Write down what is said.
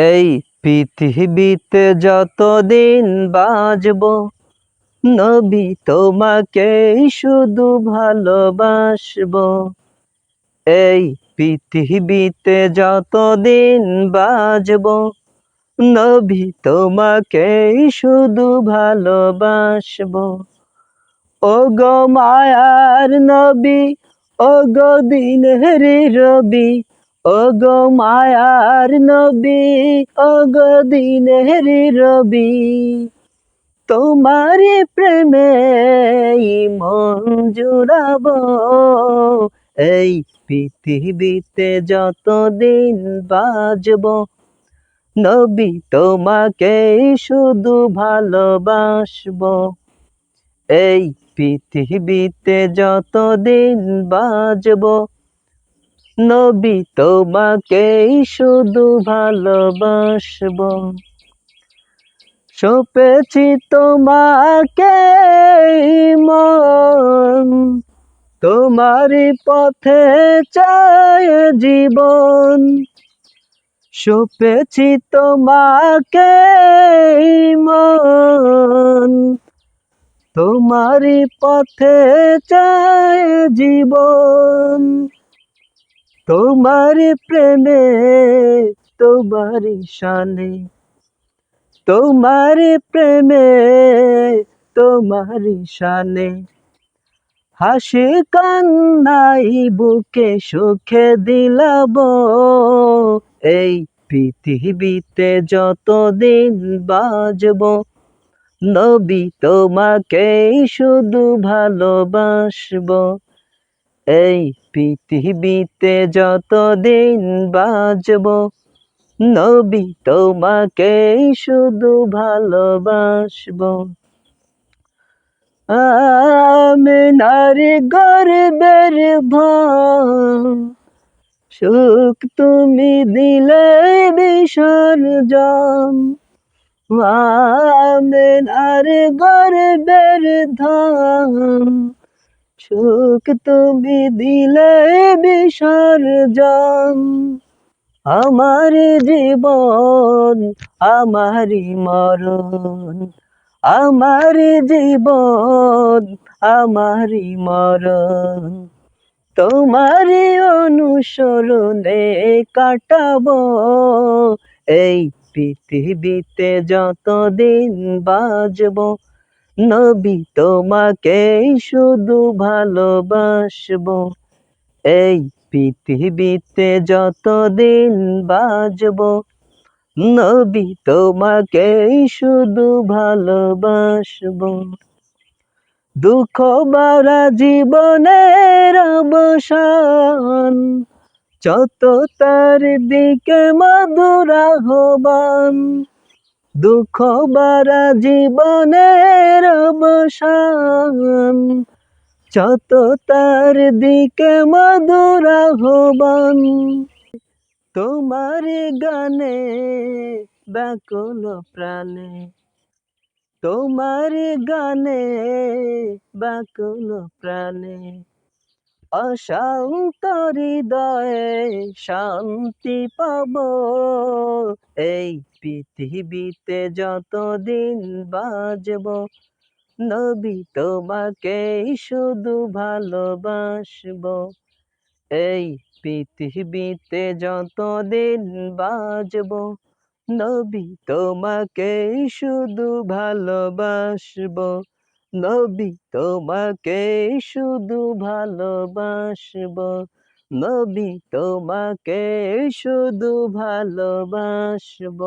এই পৃথিবীতে যতদিন বাজব নবী তোমাকে শুধু ভালোবাসব। এই পৃথিবীতে যতদিন বাজব নবী তোমাকে শুধু ভালোবাসব। ও গো মায়ার নবী ও গো দিনের রবি ও গো মায়ার নবী ও গো দিনের রবি, তোমার প্রেমে জুড়াব। এই পৃথিবীতে যতদিন বাজব, নবী তোমাকে শুধু ভালোবাসব। এই পৃথিবীতে যতদিন বাজব নবী তোমাকে শুধু ভালোবাসব। সপেছি তোমাকে মন তোমার পথে চায় জীবন। সপেছি তোমাকে মন তোমার পথে চায় জীবন। তোমার প্রেমে, তোমার শানে। তোমার প্রেমে, তোমার শানে। হাসি কান্নাই বুকে সুখে দিলাব। এই পৃথিবীতে যতদিন বাজব, নবী তোমাকে শুধু ভালোবাসব। এই পৃথিবীতে যতদিন বাজব নবী তোমাকে শুধু ভালোবাসব। আমিনার গর্বের ভান সুখ তুমি দিলে বিসর্জন। আমিনার গর্বের ধান সুখ তুমি দিলে বিসর্জন আমার জীবন আমারি মরণ। আমার জীবন আমারি মরণ। তোমার অনুসরণে কাটাব এই পৃথিবীতে যতদিন বাজব নবী, তোমাকে শুধু ভালোবাসব। এই পৃথিবীতে যতদিন বাজব, নবী, তোমাকে শুধু ভালোবাসব। দুঃখ বারা জীবনের অবসান, যত তার দিকে মধুর আহ্বান। দুঃখ বারা জীবনের অবসান। যত তার দিকে মধুর আহ্বান তোমার গানে ব্যাকুল প্রাণে। তোমার গানে ব্যাকুল প্রাণে। অশান্ত হৃদয়ে শান্তি পাব। এই পৃথিবীতে যতদিন বাজব, নবী তোমাকে শুধু ভালোবাসব। এই পৃথিবীতে যতদিন বাজব, নবী তোমাকে শুধু ভালোবাসব। নবী তোমাকে শুধু ভালোবাসব। নবী তোমাকে শুধু ভালোবাসব।